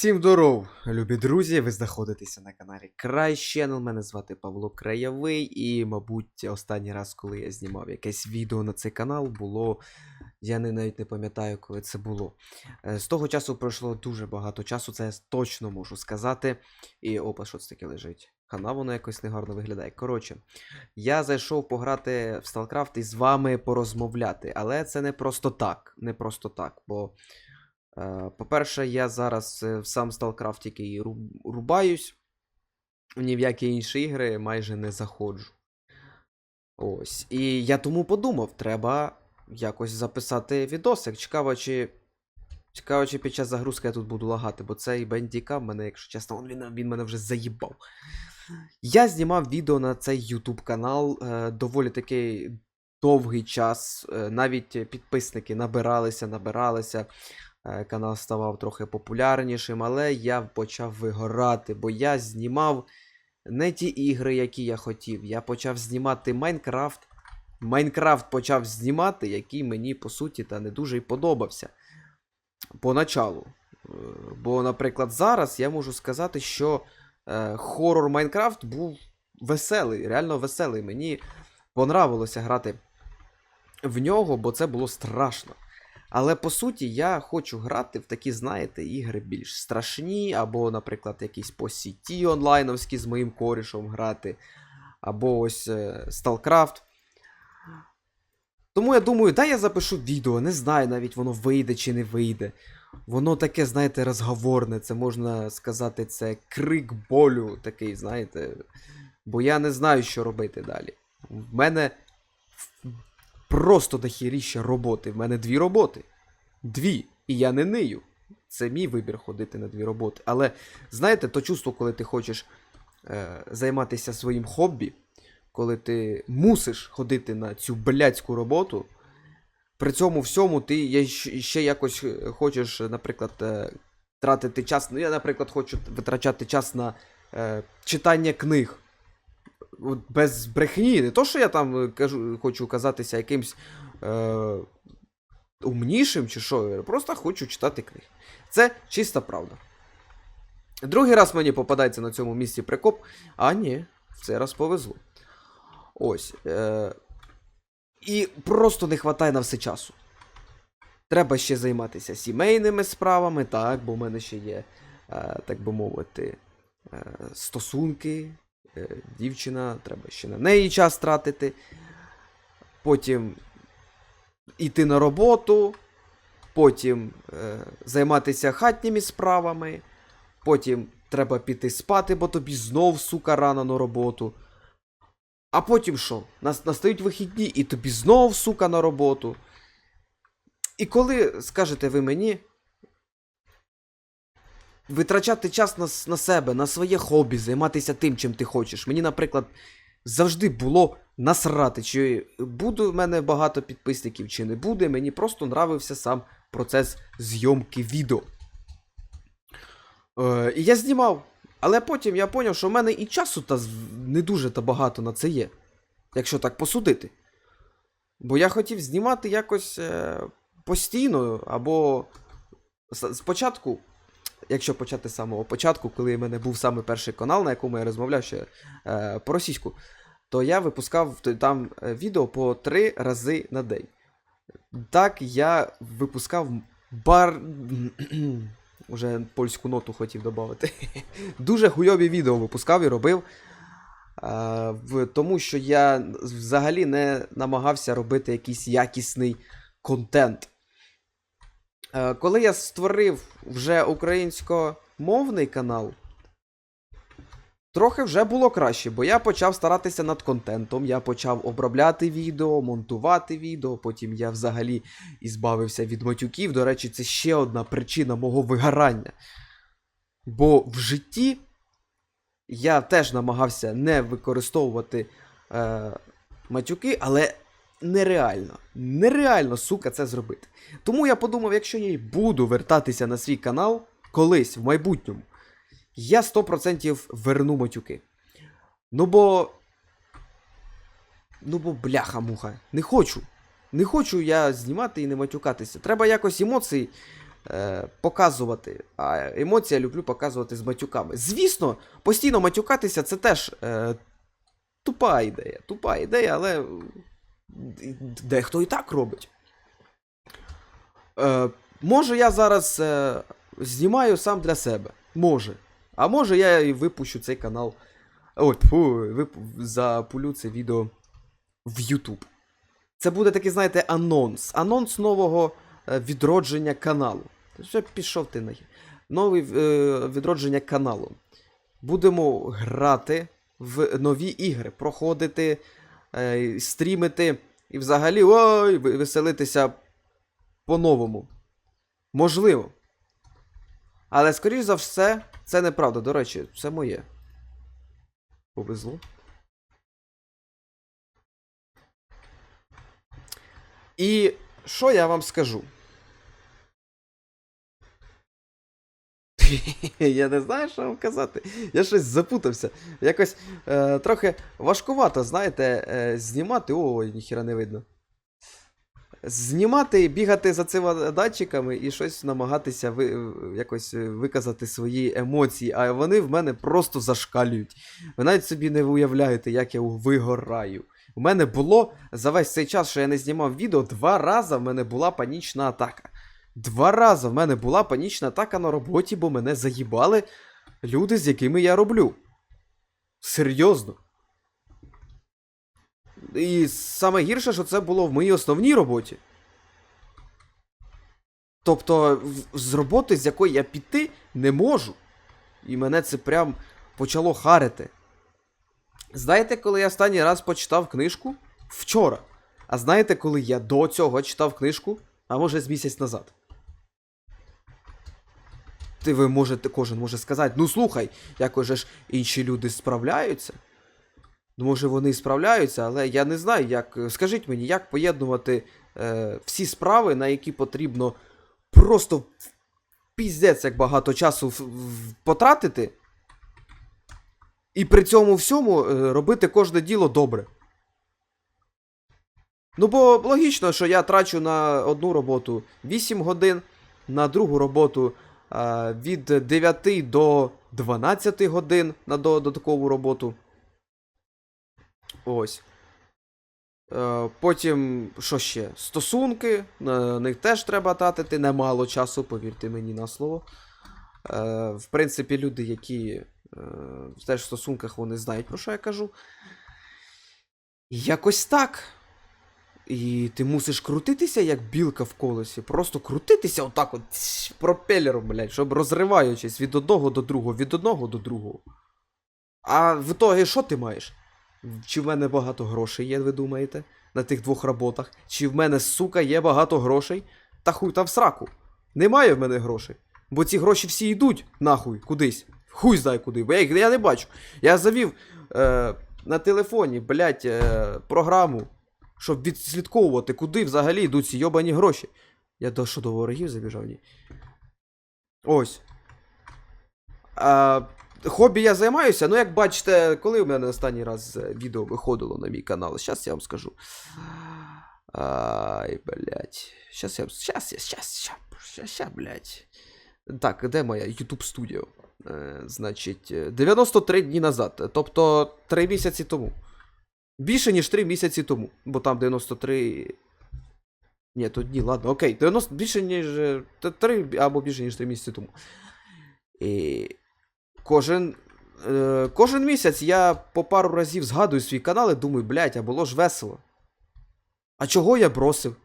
Всім здоров, любі друзі! Ви знаходитеся на каналі Край Channel. Мене звати Павло Краєвий, і, мабуть, останній раз, коли я знімав якесь відео на цей канал, було. Я не навіть не пам'ятаю, коли це було. Е, З того часу пройшло дуже багато часу, це я точно можу сказати. І опа, що це таке лежить? Хана воно якось негарно виглядає. Коротше, я зайшов пограти в StarCraft і з вами порозмовляти, але це не просто так. Не просто так, бо. Е, По-перше, я зараз е, в сам StarCraft тільки рубаюсь. Ні в які інші ігри майже не заходжу. Ось. І я тому подумав, треба якось записати відосик. Цікаво, чи. Цікаво, чи під час загрузки я тут буду лагати, бо цей бендіка в мене, якщо чесно, він, він мене вже заїбав. Я знімав відео на цей YouTube канал е, доволі такий довгий час. Е, навіть підписники набиралися, набиралися. Е, Канал ставав трохи популярнішим, але я почав вигорати, бо я знімав не ті ігри, які я хотів. Я почав знімати Майнкрафт. Майнкрафт почав знімати, який мені по суті та не дуже й подобався. Поначалу. Е, Бо, наприклад, зараз я можу сказати, що е, хорор Майнкрафт був веселий, реально веселий. Мені понравилося грати в нього, бо це було страшно. Але по суті, я хочу грати в такі, знаєте, ігри більш страшні, або, наприклад, якісь по сіті онлайновські з моїм корішем грати, або ось е, StarCraft. Тому я думаю, дай я запишу відео, не знаю навіть воно вийде чи не вийде. Воно таке, знаєте, розговорне, це можна сказати, це крик болю такий, знаєте. Бо я не знаю, що робити далі. В мене просто дохіріща роботи. В мене дві роботи. Дві. І я не нию. Це мій вибір ходити на дві роботи. Але знаєте, то чувство, коли ти хочеш е, займатися своїм хобі, коли ти мусиш ходити на цю блядську роботу, при цьому всьому ти ще якось е, хочеш, наприклад, е, тратити час. Ну, я, наприклад, хочу витрачати час на е, читання книг. Без брехні. Не то, що я там е, кажу, хочу казатися якимсь е, умнішим чи що, просто хочу читати книги. Це чиста правда. Другий раз мені попадається на цьому місці прикоп, а ні, в цей раз повезло. Ось. Е, і просто не вистачає на все часу. Треба ще займатися сімейними справами, так, бо в мене ще є, е, так би мовити, е, стосунки, дівчина, треба ще на неї час тратити. Потім йти на роботу, потім е, займатися хатніми справами, потім треба піти спати, бо тобі знов, сука, рано на роботу. А потім що? Нас настають вихідні, і тобі знов, сука, на роботу. І коли скажете ви мені витрачати час на, на себе, на своє хобі, займатися тим, чим ти хочеш. Мені, наприклад, завжди було насрати, чи буде в мене багато підписників, чи не буде. Мені просто нравився сам процес зйомки відео. Е, і я знімав. Але потім я зрозумів, що в мене і часу та не дуже та багато на це є. Якщо так посудити. Бо я хотів знімати якось е, постійно, або спочатку, якщо почати з самого початку, коли в мене був саме перший канал, на якому я розмовляв ще е, по-російську, то я випускав там е, відео по три рази на день. Так я випускав бар. Уже польську ноту хотів додати. Дуже хуйові відео випускав і робив. А, в, тому що я взагалі не намагався робити якийсь якісний контент. Е, коли я створив вже українськомовний канал, трохи вже було краще, бо я почав старатися над контентом, я почав обробляти відео, монтувати відео, потім я взагалі ізбавився від матюків. До речі, це ще одна причина мого вигорання. Бо в житті я теж намагався не використовувати е, матюки, але нереально, нереально, сука, це зробити. Тому я подумав, якщо я й буду вертатися на свій канал колись в майбутньому, я 100% верну матюки. Ну бо. Ну бо бляха-муха. Не хочу. Не хочу я знімати і не матюкатися. Треба якось емоції е, показувати. А емоції я люблю показувати з матюками. Звісно, постійно матюкатися це теж е, тупа ідея. Тупа ідея, але дехто і так робить. Е, може, я зараз е, знімаю сам для себе. Може. А може я і випущу цей канал. Ой, фу, вип... запулю це відео в YouTube. Це буде такий, знаєте, анонс. Анонс нового е, відродження каналу. Вже пішов ти на нове е, відродження каналу. Будемо грати в нові ігри, проходити, е, стрімити і взагалі ой, веселитися по-новому. Можливо. Але, скоріш за все, це неправда. До речі, це моє. Повезло. І що я вам скажу? Я не знаю, що вам казати. Я щось запутався. Якось е, трохи важкувато, знаєте, е, знімати. Ой, ніхіра не видно. Знімати, бігати за цими датчиками і щось намагатися ви, якось е, виказати свої емоції, а вони в мене просто зашкалюють. Ви навіть собі не уявляєте, як я вигораю. У мене було за весь цей час, що я не знімав відео, два рази в мене була панічна атака. Два рази в мене була панічна атака на роботі, бо мене заїбали люди, з якими я роблю. Серйозно. І саме гірше, що це було в моїй основній роботі. Тобто, з роботи, з якої я піти не можу. І мене це прям почало харити. Знаєте, коли я останній раз почитав книжку? Вчора. А знаєте, коли я до цього читав книжку? А може з місяць назад. Ти ви можете, кожен може сказати, ну слухай, якось же ж інші люди справляються. Ну, може, вони справляються, але я не знаю, як. Скажіть мені, як поєднувати е, всі справи, на які потрібно просто піздець як багато часу в- в- потратити, і при цьому всьому е, робити кожне діло добре. Ну, бо логічно, що я трачу на одну роботу 8 годин, на другу роботу від 9 до 12 годин на додаткову роботу. Ось. Е, потім, що ще? Стосунки, на них теж треба тратити немало часу, повірте мені на слово. Е, в принципі, люди, які е, теж в стосунках, вони знають, про що я кажу. Якось так. І ти мусиш крутитися, як білка в колесі. Просто крутитися отак от пропелером, блядь, щоб розриваючись від одного до другого, від одного до другого. А в ітогі що ти маєш? Чи в мене багато грошей є, ви думаєте? На тих двох роботах? Чи в мене, сука, є багато грошей? Та хуй там в сраку. Немає в мене грошей. Бо ці гроші всі йдуть нахуй кудись. Хуй знає куди, бо я їх я не бачу. Я завів е, на телефоні, блядь, е, програму, щоб відслідковувати, куди взагалі йдуть ці йобані гроші. Я до що до ворогів забіжав? Ні. Ось. А, хобі я займаюся. Ну, як бачите, коли у мене останній раз е, відео виходило на мій канал, зараз я вам скажу. Ай, блядь. Щас я. Щас я, щас, щас, щас, блядь. Так, де моя YouTube студіо? Е, значить, е, 93 дні назад. Тобто 3 місяці тому. Більше, ніж 3 місяці тому. Бо там 93. Ні, то дні, ладно, окей. 90, більше, ніж. 3 або більше, ніж 3 місяці тому. І кожен. Е, кожен місяць я по пару разів згадую свій канал і думаю, блядь, а було ж весело. А чого я бросив?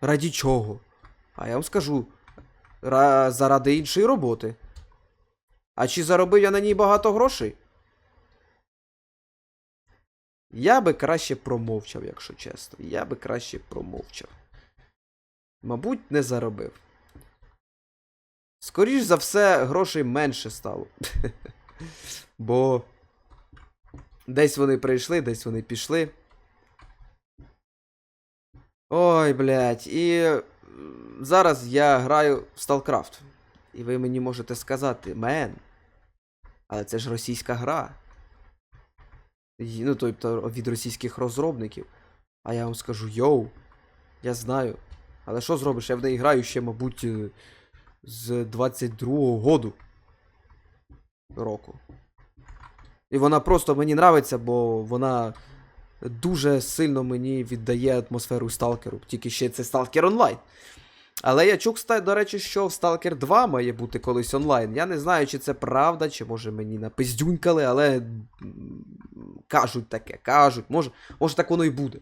Раді чого? А я вам скажу. Ра- заради іншої роботи. А чи заробив я на ній багато грошей? Я би краще промовчав, якщо чесно. Я би краще промовчав. Мабуть, не заробив. Скоріш за все, грошей менше стало. Бо десь вони прийшли, десь вони пішли. Ой, блядь, і зараз я граю в StarCraft. І ви мені можете сказати, мен. Але це ж російська гра. Ну, тобто від російських розробників. А я вам скажу, йоу, я знаю. Але що зробиш? Я в неї граю ще, мабуть, е, з 22-го году року. І вона просто мені нравиться, бо вона дуже сильно мені віддає атмосферу сталкеру. Тільки ще це сталкер онлайн. Але я ста- до речі, що в Stalker 2 має бути колись онлайн. Я не знаю, чи це правда, чи може мені напиздюнькали, але кажуть таке, кажуть, може, може так воно і буде.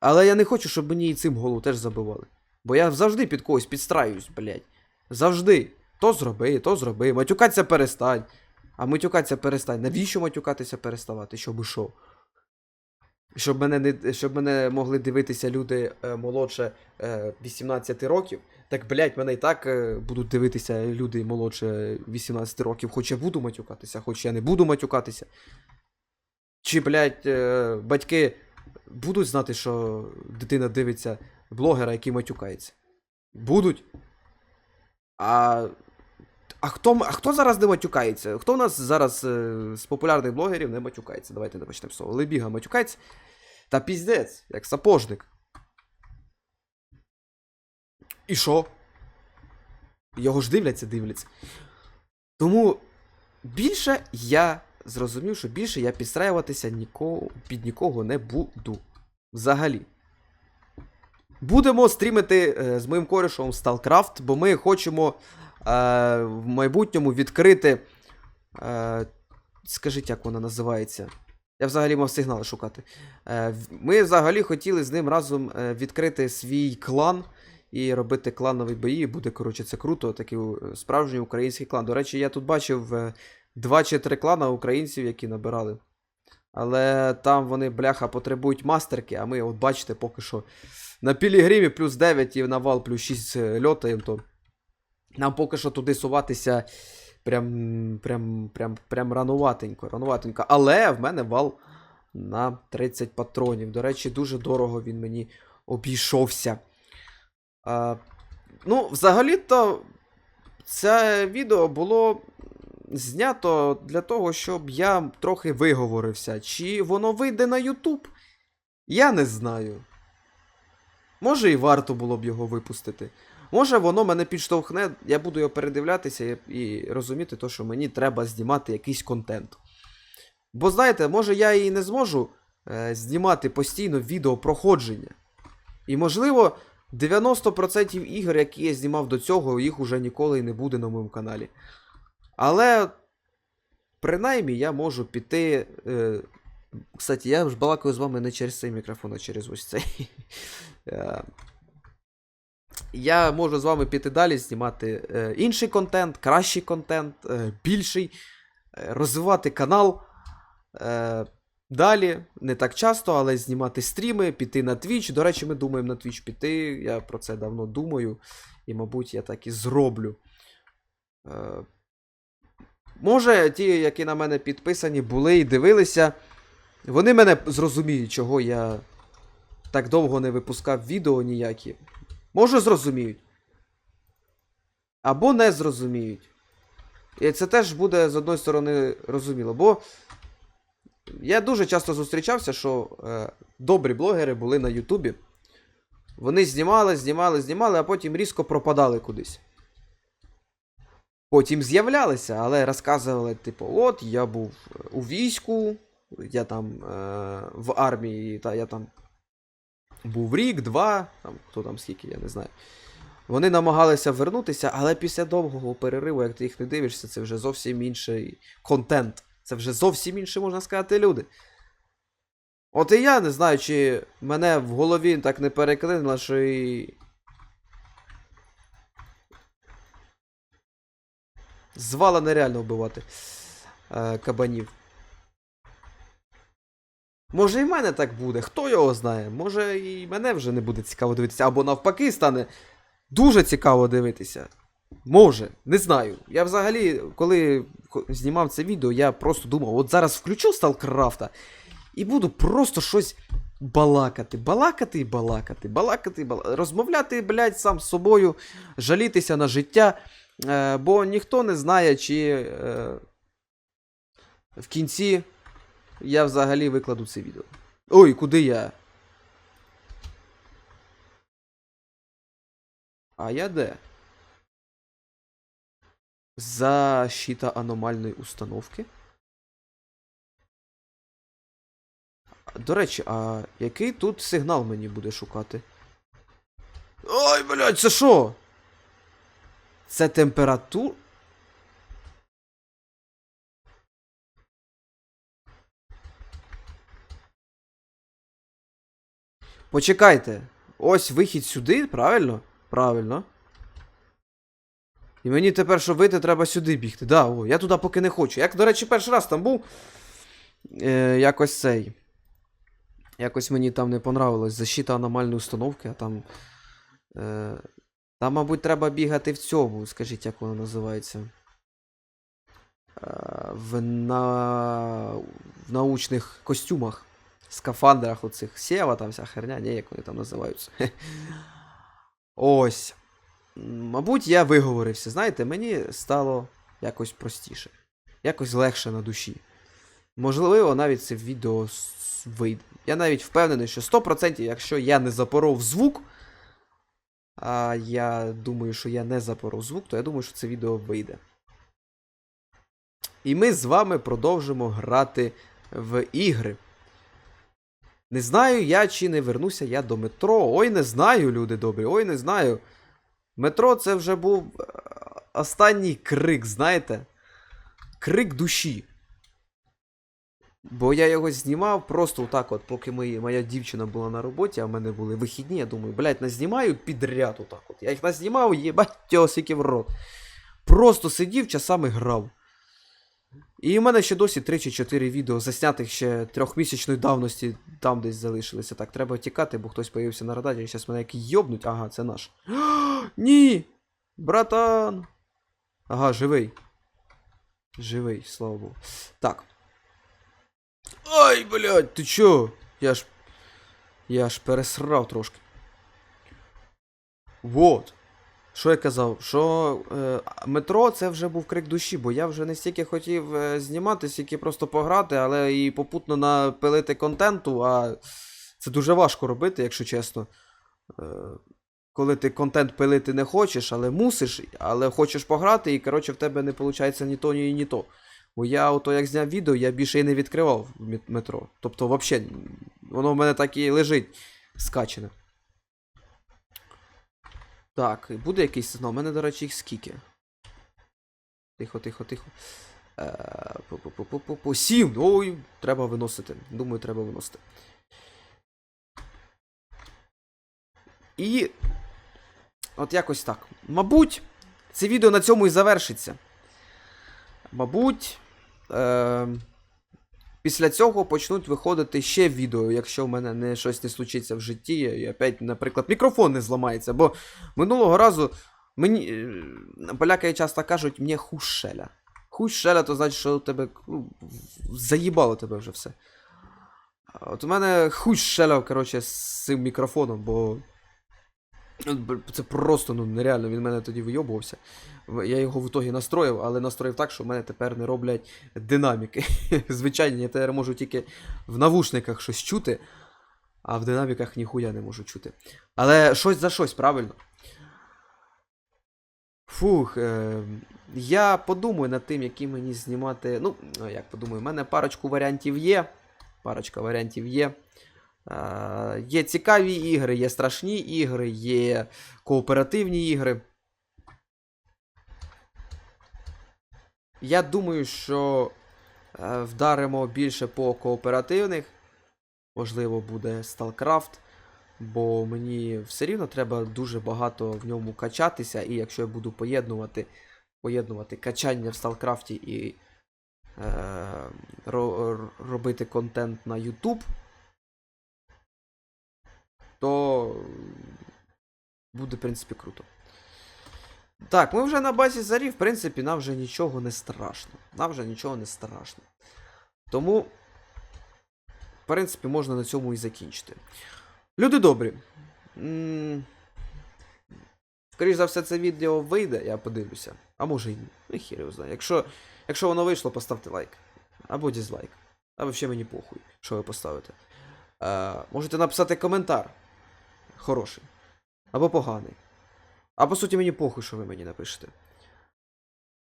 Але я не хочу, щоб мені і цим голову теж забивали. Бо я завжди під когось підстраюсь, блядь. Завжди. То зроби, то зроби. Матюкатися перестань. А матюкатися перестань. Навіщо матюкатися переставати? Щоб що? Щоб мене, не, щоб мене могли дивитися люди е, молодше е, 18 років. Так, блядь, мене і так е, будуть дивитися люди молодше 18 років, хоч я буду матюкатися, хоч я не буду матюкатися. Чи, блядь, е, батьки будуть знати, що дитина дивиться блогера, який матюкається? Будуть. А. А хто, а хто зараз не матюкається? Хто у нас зараз е, з популярних блогерів не матюкається? Давайте не почнемо з того. Лебіга матюкається. Та піздець, як сапожник. І що? Його ж дивляться, дивляться. Тому більше я зрозумів, що більше я підстраюватися нікого, під нікого не буду. Взагалі. Будемо стрімити е, з моїм корішем StarCraft, бо ми хочемо в майбутньому відкрити. Е, скажіть, як вона називається? Я взагалі мав сигнали шукати. Е, ми взагалі хотіли з ним разом е, відкрити свій клан і робити кланові бої. Буде, коротше, це круто, такий е, справжній український клан. До речі, я тут бачив е, два чи три клана українців, які набирали. Але там вони, бляха, потребують мастерки, а ми, от бачите, поки що на Пілігримі плюс 9 і на вал плюс 6 льотаємо, то нам поки що туди суватися прям, прям, прям, прям рануватенько, рануватенько. Але в мене вал на 30 патронів. До речі, дуже дорого він мені обійшовся. А, ну, взагалі-то, це відео було знято для того, щоб я трохи виговорився. Чи воно вийде на YouTube? Я не знаю. Може, і варто було б його випустити. Може, воно мене підштовхне, я буду його передивлятися і, розуміти, то, що мені треба знімати якийсь контент. Бо знаєте, може я і не зможу е, знімати постійно відео проходження. І можливо, 90% ігор, які я знімав до цього, їх уже ніколи і не буде на моєму каналі. Але принаймні я можу піти. Е, кстати, я ж балакаю з вами не через цей мікрофон, а через ось цей. Я можу з вами піти далі, знімати е, інший контент, кращий контент, е, більший, е, розвивати канал. Е, далі, не так часто, але знімати стріми, піти на Twitch. До речі, ми думаємо на Twitch піти. Я про це давно думаю. І, мабуть, я так і зроблю. Е, може, ті, які на мене підписані, були і дивилися. Вони мене зрозуміють, чого я так довго не випускав відео ніякі. Може, зрозуміють. Або не зрозуміють. І це теж буде з одної сторони розуміло. Бо я дуже часто зустрічався, що е, добрі блогери були на Ютубі. Вони знімали, знімали, знімали, а потім різко пропадали кудись. Потім з'являлися, але розказували, типу, от я був у війську, я там е, в армії, та я там був рік, два, там, хто там скільки, я не знаю. Вони намагалися вернутися, але після довгого перериву, як ти їх не дивишся, це вже зовсім інший контент. Це вже зовсім інші, можна сказати, люди. От і я не знаю, чи мене в голові так не переклинуло, що і. Звала нереально вбивати е, кабанів. Може і в мене так буде, хто його знає. Може і мене вже не буде цікаво дивитися, або навпаки стане дуже цікаво дивитися. Може, не знаю. Я взагалі, коли знімав це відео, я просто думав, от зараз включу Сталкрафта і буду просто щось балакати, балакати і балакати, балакати балакати, розмовляти, блядь, сам з собою, жалітися на життя, е, бо ніхто не знає, чи е, в кінці я взагалі викладу це відео. Ой, куди я? А я де? Защита аномальної установки. До речі, а який тут сигнал мені буде шукати? Ой, блядь, це що? Це температура? Почекайте. Ось вихід сюди, правильно? Правильно. І мені тепер, щоб вийти, треба сюди бігти. Да, о, я туди поки не хочу. Як, до речі, перший раз там був. Е, якось цей. Якось мені там не понравилось. Защита аномальної установки, а там. Е, там, мабуть, треба бігати в цьому. Скажіть, як воно називається. Е, в, на... в научних костюмах. Скафандрах оцих. Сєва там вся херня, ні, як вони там називаються. Ось. Мабуть, я виговорився. Знаєте, мені стало якось простіше. Якось легше на душі. Можливо, навіть це відео вийде. Я навіть впевнений, що 100%, якщо я не запоров звук, а я думаю, що я не запоров звук, то я думаю, що це відео вийде. І ми з вами продовжимо грати в ігри. Не знаю я, чи не вернуся я до метро. Ой, не знаю, люди добрі, ой, не знаю. Метро це вже був е, останній крик, знаєте? Крик душі. Бо я його знімав просто отак, от, поки ми, моя дівчина була на роботі, а в мене були вихідні, я думаю, блядь, назнімаю підряд отак от. Я їх назнімав, їбать, тьосики в рот. Просто сидів, часами грав. І в мене ще досі 3 чи 4 відео, заснятих ще трьохмісячної давності, там десь залишилися. Так, треба тікати, бо хтось появився на радарі, зараз мене як йобнуть. Ага, це наш. Ні! Братан! Ага, живий. Живий, слава Богу. Так. Ай, блядь, ти чо? Я ж. Я ж пересрав трошки. Вот. Що я казав? Що е, метро це вже був крик душі, бо я вже не стільки хотів е, знімати, стільки просто пограти, але і попутно напилити контенту, а це дуже важко робити, якщо чесно. Е, коли ти контент пилити не хочеш, але мусиш, але хочеш пограти, і коротше в тебе не виходить ні то, ні, ні то. Бо я ото як зняв відео, я більше і не відкривав метро. Тобто, взагалі, воно в мене так і лежить скачене. Так, буде якийсь сигнал. У мене, до речі, їх скільки. Тихо, тихо, тихо. Е, пу-пу-пу-пу-пу. Сім! Ой, треба виносити. Думаю, треба виносити. І. От якось так. Мабуть, це відео на цьому і завершиться. Мабуть. Е- Після цього почнуть виходити ще відео, якщо в мене не щось не случиться в житті, і опять, наприклад, мікрофон не зламається. Бо минулого разу мені. е, Поляки часто кажуть, мені хушеля. Хушеля, то значить, що у тебе ну, заїбало тебе вже все. От у мене хушеля, коротше, з цим мікрофоном, бо. Ну, Це просто ну, нереально, він мене тоді вийобувався. Я його в ітогі настроїв, але настроїв так, що в мене тепер не роблять динаміки. Звичайно, я тепер можу тільки в навушниках щось чути, а в динаміках ніхуя не можу чути. Але щось за щось, правильно? Фух, е, я подумаю над тим, які мені знімати. Ну, як подумаю, в мене парочку варіантів є. Парочка варіантів є. Е, є цікаві ігри, є страшні ігри, є кооперативні ігри. Я думаю, що е, вдаримо більше по кооперативних. Можливо, буде StarCraft, бо мені все рівно треба дуже багато в ньому качатися, і якщо я буду поєднувати, поєднувати качання в StarCraft і е, ро- робити контент на YouTube, то буде, в принципі, круто. Так, ми вже на базі зарі, в принципі, нам вже нічого не страшно. Нам вже нічого не страшно. Тому, в принципі, можна на цьому і закінчити. Люди добрі. м, Скоріш за все, це відео вийде, я подивлюся. А може і ні. Ну, хір його знає. Якщо, якщо воно вийшло, поставте лайк. Або дізлайк. А взагалі мені похуй, що ви поставите. Е, можете написати коментар. Хороший. Або поганий. А по суті, мені похуй, що ви мені напишете.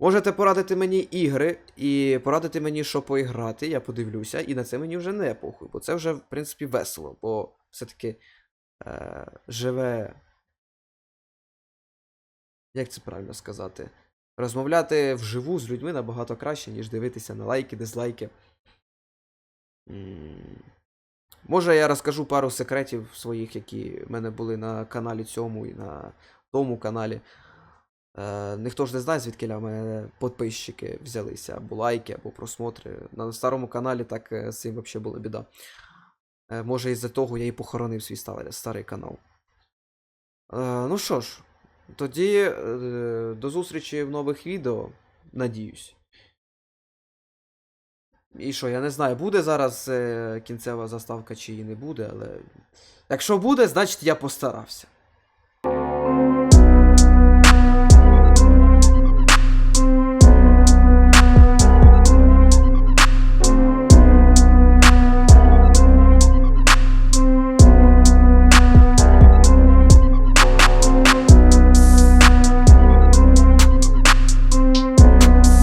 Можете порадити мені ігри і порадити мені, що поіграти, я подивлюся, і на це мені вже не похуй, бо це вже, в принципі, весело, бо все-таки е, живе. Як це правильно сказати? Розмовляти вживу з людьми набагато краще, ніж дивитися на лайки, дизлайки. Може, я розкажу пару секретів своїх, які в мене були на каналі цьому і на тому каналі. Е, ніхто ж не знає, звідки в мене підписчики взялися, або лайки, або просмотри. На старому каналі так е, з цим взагалі була біда. Е, може, із-за того я і похоронив свій старий канал. Е, ну що ж, тоді е, до зустрічі в нових відео. Надіюсь. І що, я не знаю, буде зараз е, кінцева заставка чи її не буде, але. Якщо буде, значить я постарався.